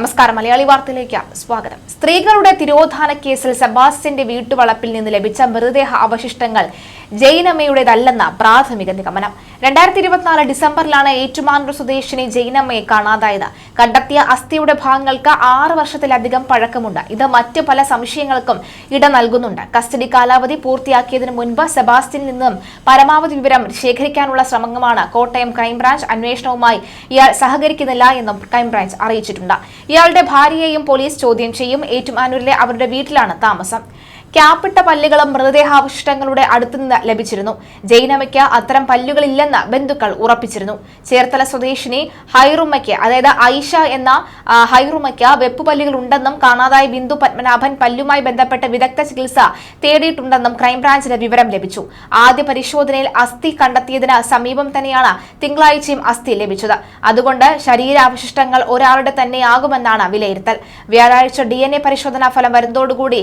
നമസ്കാരം. മലയാളി വാർത്തയിലേക്ക് സ്വാഗതം. സ്ത്രീകളുടെ തിരോധാന കേസിൽ സെബാസ്റ്റ്യന്റെ വീട്ടുവളപ്പിൽ നിന്ന് ലഭിച്ച മൃതദേഹ അവശിഷ്ടങ്ങൾ ജൈനമ്മയുടേതല്ലെന്ന പ്രാഥമിക നിഗമനം. രണ്ടായിരത്തി ഇരുപത്തിനാല് ഡിസംബറിലാണ് ഏറ്റുമാനൂർ സ്വദേശിനി ജൈനമ്മയെ കാണാതായത്. കണ്ടെത്തിയ അസ്ഥിയുടെ ഭാഗങ്ങൾക്ക് ആറ് വർഷത്തിലധികം പഴക്കമുണ്ട്. ഇത് മറ്റു പല സംശയങ്ങൾക്കും ഇട നൽകുന്നുണ്ട്. കസ്റ്റഡി കാലാവധി പൂർത്തിയാക്കിയതിനു മുൻപ് സെബാസ്റ്റ്യനിൽ നിന്നും പരമാവധി വിവരം ശേഖരിക്കാനുള്ള ശ്രമമാണ് കോട്ടയം ക്രൈംബ്രാഞ്ച് അന്വേഷണവുമായി ഇയാൾ സഹകരിക്കുന്നില്ല എന്നും ക്രൈംബ്രാഞ്ച് അറിയിച്ചിട്ടുണ്ട്. ഇയാളുടെ ഭാര്യയെയും പോലീസ് ചോദ്യം ചെയ്യും. ഏറ്റുമാനൂരിലെ അവരുടെ വീട്ടിലാണ് താമസം. ക്യാപ്പിട്ട പല്ലുകളും മൃതദേഹാവശിഷ്ടങ്ങളുടെ അടുത്തുനിന്ന് ലഭിച്ചിരുന്നു. ജൈനമ്മയ്ക്ക് അത്തരം പല്ലുകളില്ലെന്ന് ബന്ധുക്കൾ ഉറപ്പിച്ചിരുന്നു. ചേർത്തല സ്വദേശിനി ഹൈറുമ്മയ്ക്ക് അതായത് ഐഷ എന്ന ആ, ഹൈറുമ്മയ്ക്ക് വെപ്പുപല്ലുകൾ ഉണ്ടെന്നും കാണാതായ ബിന്ദു പത്മനാഭൻ പല്ലുമായി ബന്ധപ്പെട്ട വിദഗ്ധ ചികിത്സ തേടിയിട്ടുണ്ടെന്നും ക്രൈംബ്രാഞ്ചിന് വിവരം ലഭിച്ചു. ആദ്യ പരിശോധനയിൽ അസ്ഥി കണ്ടെത്തിയതിന് സമീപം തന്നെയാണ് തിങ്കളാഴ്ചയും അസ്ഥി ലഭിച്ചത്. അതുകൊണ്ട് ശരീരാവശിഷ്ടങ്ങൾ ഒരാളുടെ തന്നെയാകുമെന്നാണ് വിലയിരുത്തൽ. വ്യാഴാഴ്ച ഡി പരിശോധനാ ഫലം വരുന്നതോടുകൂടി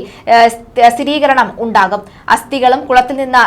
സ്ഥിരീകരണം ഉണ്ടാകും. അസ്ഥികളും കുളത്തിൽ നിന്ന്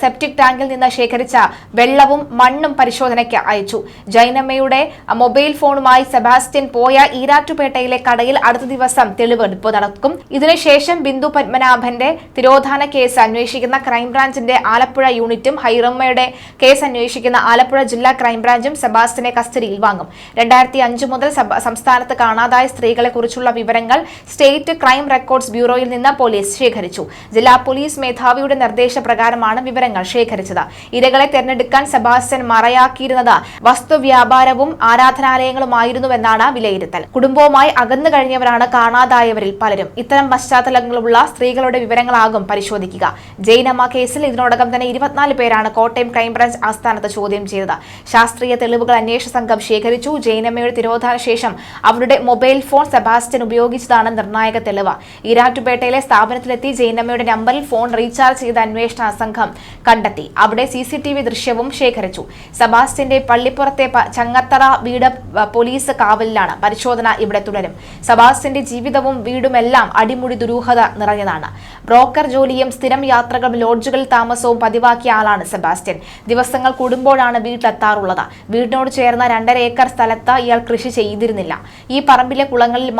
സെപ്റ്റിക് ടാങ്കിൽ നിന്ന് ശേഖരിച്ച വെള്ളവും മണ്ണും പരിശോധനയ്ക്ക് അയച്ചു. ജൈനമ്മയുടെ മൊബൈൽ ഫോണുമായി സെബാസ്റ്റ്യൻ പോയ ഈരാറ്റുപേട്ടയിലെ കടയിൽ അടുത്ത ദിവസം തെളിവെടുപ്പ് നടക്കും. ഇതിനുശേഷം ബിന്ദു പത്മനാഭന്റെ തിരോധാന കേസ് അന്വേഷിക്കുന്ന ക്രൈംബ്രാഞ്ചിന്റെ ആലപ്പുഴ യൂണിറ്റും ഹൈറമ്മയുടെ കേസ് അന്വേഷിക്കുന്ന ആലപ്പുഴ ജില്ലാ ക്രൈംബ്രാഞ്ചും സെബാസ്റ്റ്യനെ കസ്റ്റഡിയിൽ വാങ്ങും. രണ്ടായിരത്തി അഞ്ച് മുതൽ സംസ്ഥാനത്ത് കാണാതായ സ്ത്രീകളെ കുറിച്ചുള്ള വിവരങ്ങൾ സ്റ്റേറ്റ് ക്രൈം റെക്കോർഡ്സ് ബ്യൂറോയിൽ നിന്ന് പോലീസ് ശേഖരിച്ചു. ജില്ലാ പോലീസ് മേധാവിയുടെ നിർദ്ദേശപ്രകാരമാണ് വിവരങ്ങൾ ശേഖരിച്ചത്. ഇരകളെ തെരഞ്ഞെടുക്കാൻ സെബാസ്റ്റ്യൻ മറയാക്കിയിരുന്നത് വസ്തുവ്യാപാരവും ആരാധനാലയങ്ങളുമായിരുന്നുവെന്നാണ് വിലയിരുത്തൽ. കുടുംബവുമായി അകന്നു കഴിഞ്ഞവരാണ് കാണാതായവരിൽ പലരും. ഇത്തരം പശ്ചാത്തലങ്ങളുള്ള സ്ത്രീകളുടെ വിവരങ്ങളാകും പരിശോധിക്കുക. ജൈനമ്മ കേസിൽ ഇതിനോടകം തന്നെ ഇരുപത്തിനാല് പേരാണ് കോട്ടയം ക്രൈംബ്രാഞ്ച് ആസ്ഥാനത്ത് ചോദ്യം ചെയ്തത്. ശാസ്ത്രീയ തെളിവുകൾ അന്വേഷണ സംഘം ശേഖരിച്ചു. ജൈനമ്മയുടെ തിരോധാന ശേഷം അവരുടെ മൊബൈൽ ഫോൺ സെബാസ്റ്റ്യൻ ഉപയോഗിച്ചതാണ് നിർണായക തെളിവ്. ഈരാറ്റുപേട്ടയിലെ സ്ഥാപനത്തിലെത്തി ജൈനമ്മയുടെ നമ്പറിൽ ഫോൺ റീചാർജ് ചെയ്ത അന്വേഷണ സംഘം കണ്ടെത്തി. അവിടെ സി സി ടി വി ദൃശ്യവും ശേഖരിച്ചു. സെബാസ്റ്റ്യന്റെ പള്ളിപ്പുറത്തെ ചങ്ങത്തറ വീട് പോലീസ് കാവലിലാണ്. പരിശോധന ഇവിടെ തുടരും. സെബാസ്റ്റ്യന്റെ ജീവിതവും വീടുമെല്ലാം അടിമുടി ദുരൂഹത നിറഞ്ഞതാണ്. ബ്രോക്കർ ജോലിയും സ്ഥിരം യാത്രകളും ലോഡ്ജുകളിൽ താമസവും പതിവാക്കിയ ആളാണ് സെബാസ്റ്റ്യൻ. ദിവസങ്ങൾ കൂടുമ്പോഴാണ് വീട്ടിലെത്താറുള്ളത്. വീടിനോട് ചേർന്ന രണ്ടര ഏക്കർ സ്ഥലത്ത് ഇയാൾ കൃഷി ചെയ്തിരുന്നില്ല. ഈ പറമ്പിലെ കുളങ്ങളിൽ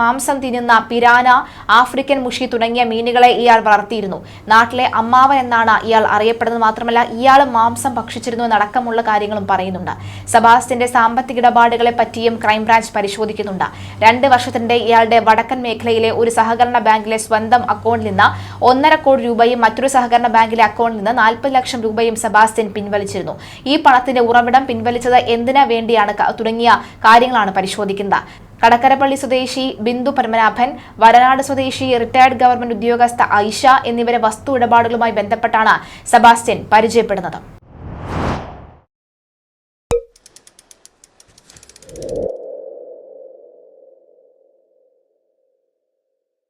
മാംസം തിന്നുന്ന പിരാന ആഫ്രിക്കൻ മുഷി തുടങ്ങിയ മീനുകളെ ഇയാൾ വളർത്തിയിരുന്നു. നാട്ടിലെ അമ്മാവൻ എന്നാണ് ഇയാൾ അറിയപ്പെടുന്നത്. മാത്രമല്ല ഇയാൾ മാംസം ഭക്ഷിച്ചിരുന്നു എന്നടക്കമുള്ള കാര്യങ്ങളും പറയുന്നുണ്ട്. സബാസ്റ്റിന്റെ സാമ്പത്തിക ഇടപാടുകളെ പറ്റിയും ക്രൈംബ്രാഞ്ച് പരിശോധിക്കുന്നുണ്ട്. രണ്ട് വർഷത്തിന്റെ ഇയാളുടെ വടക്കൻ മേഖലയിലെ ഒരു സഹകരണ ബാങ്കിലെ സ്വന്തം അക്കൗണ്ടിൽ നിന്ന് ഒന്നര കോടി രൂപയും മറ്റൊരു സഹകരണ ബാങ്കിലെ അക്കൗണ്ടിൽ നിന്ന് നാൽപ്പത് ലക്ഷം രൂപയും സെബാസ്റ്റ്യൻ പിൻവലിച്ചിരുന്നു. ഈ പണത്തിന്റെ ഉറവിടം പിൻവലിച്ചത് എന്തിനു വേണ്ടിയാണ് തുടങ്ങിയ കാര്യങ്ങളാണ് പരിശോധിക്കുന്നത്. കടക്കരപ്പള്ളി സ്വദേശി ബിന്ദു പരമനാഭൻ വരനാട് സ്വദേശി റിട്ടയർഡ് ഗവൺമെന്റ് ഉദ്യോഗസ്ഥ ഐഷ എന്നിവരെ വസ്തു ഇടപാടുകളുമായി ബന്ധപ്പെട്ടാണ് സെബാസ്റ്റ്യൻ പരിചയപ്പെടുന്നത്.